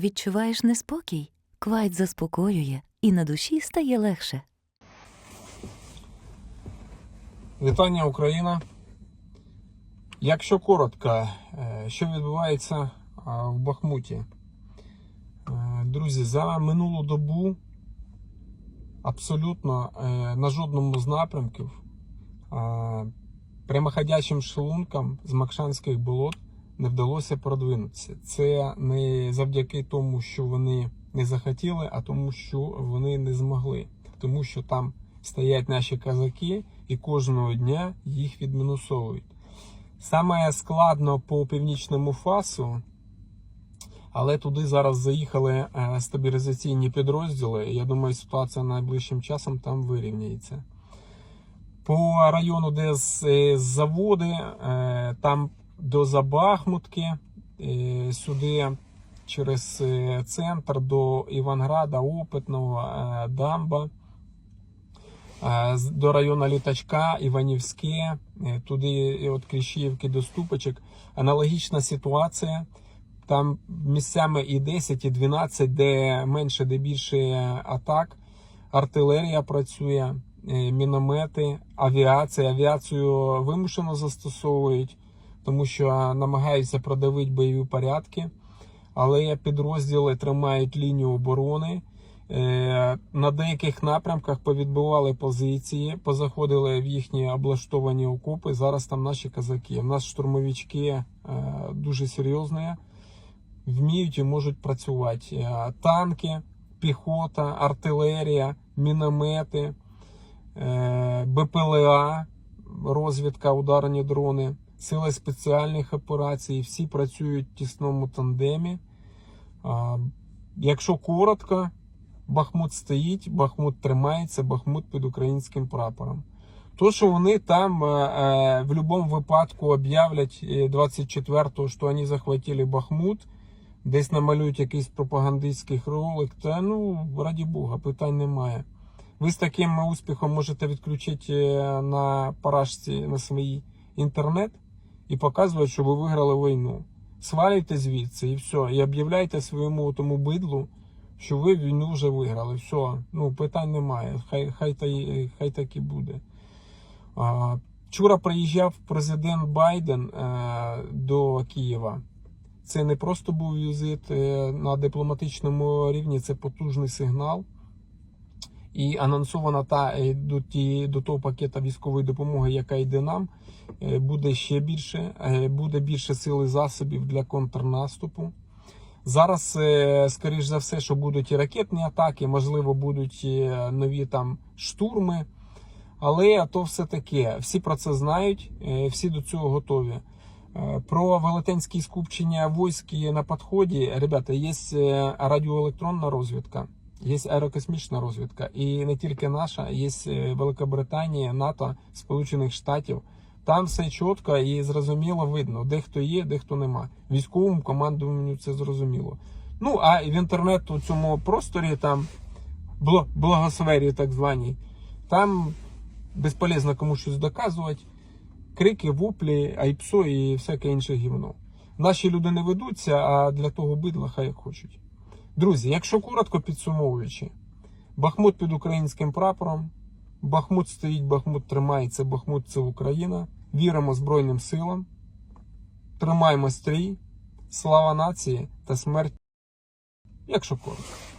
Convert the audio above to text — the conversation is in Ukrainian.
Відчуваєш неспокій? Квайт заспокоює, і на душі стає легше. Вітання Україна. Якщо коротко, е, що відбувається в Бахмуті? Е, Друзі, за минулу добу абсолютно е, на жодному з напрямків прямоходячим шлункам з Макшанських болот не вдалося продвинутися. Це не завдяки тому, що вони не захотіли, а тому, що вони не змогли. Тому що там стоять наші казаки і кожного дня їх відмінусовують. Саме складно по північному фасу, але туди зараз заїхали е, стабілізаційні підрозділи. Я думаю, ситуація найближчим часом там вирівняється. По району, де з, е, заводи, е, там до Забахмутки, е, сюди через е, центр до Іванграда, Опитного, е, Дамба. До району Літачка, Іванівське, туди від Кліщівки до Ступочок. Аналогічна ситуація. Там місцями і 10, і 12, де менше, де більше атак. Артилерія працює, міномети, авіація. Авіацію вимушено застосовують, тому що намагаються продавити бойові порядки. Але підрозділи тримають лінію оборони. Е, На деяких напрямках повідбивали позиції, позаходили в їхні облаштовані окопи. Зараз там наші казаки. У нас штурмовички е, дуже серйозні, вміють і можуть працювати. Е, Танки, піхота, артилерія, міномети, БПЛА, розвідка, ударні дрони, сили спеціальних операцій. Всі працюють в тісному тандемі. Якщо коротко, Бахмут стоїть, Бахмут тримається, Бахмут під українським прапором. То, що вони там е, е, в будь-якому випадку об'являть е, 24-го, що вони захватили Бахмут, десь намалюють якийсь пропагандистський ролик, та ну, раді Бога, питань немає. Ви з таким успіхом можете відключити е, на парашці на свій інтернет і показувати, що ви виграли війну. Свалюйте звідси і все. І об'являйте своєму тому бидлу, що ви війну вже виграли. Все, ну питань немає. Хай, хай, та, хай так і буде. А, Вчора приїжджав президент Байден е, до Києва. Це не просто був візит е, на дипломатичному рівні, це потужний сигнал. І анонсована та е, до, ті, до того пакета військової допомоги, яка йде нам, е, буде ще більше, е, буде більше сил і засобів для контрнаступу. Зараз, скоріш за все, що будуть і ракетні атаки, можливо, будуть нові там штурми. Але то все таке. Всі про це знають, всі до цього готові. Про велетенські скупчення військ на підході. Ребята, є радіоелектронна розвідка, є аерокосмічна розвідка. І не тільки наша, є е, Великобританія, НАТО, Сполучених Штатів. Там все чітко і зрозуміло видно, де хто є, де хто нема. Військовому командуванню це зрозуміло. Ну а в інтернет у цьому просторі, там благосфері, так званій, там безполезно кому щось доказувати. Крики, воплі, айпсо і всяке інше гівно. Наші люди не ведуться, а для того бидла хай хочуть. Друзі, якщо коротко підсумовуючи, Бахмут під українським прапором, Бахмут стоїть, Бахмут тримається, Бахмут це Україна. Віримо Збройним силам, тримаємо стрій, слава нації та смерть, якщо коротко.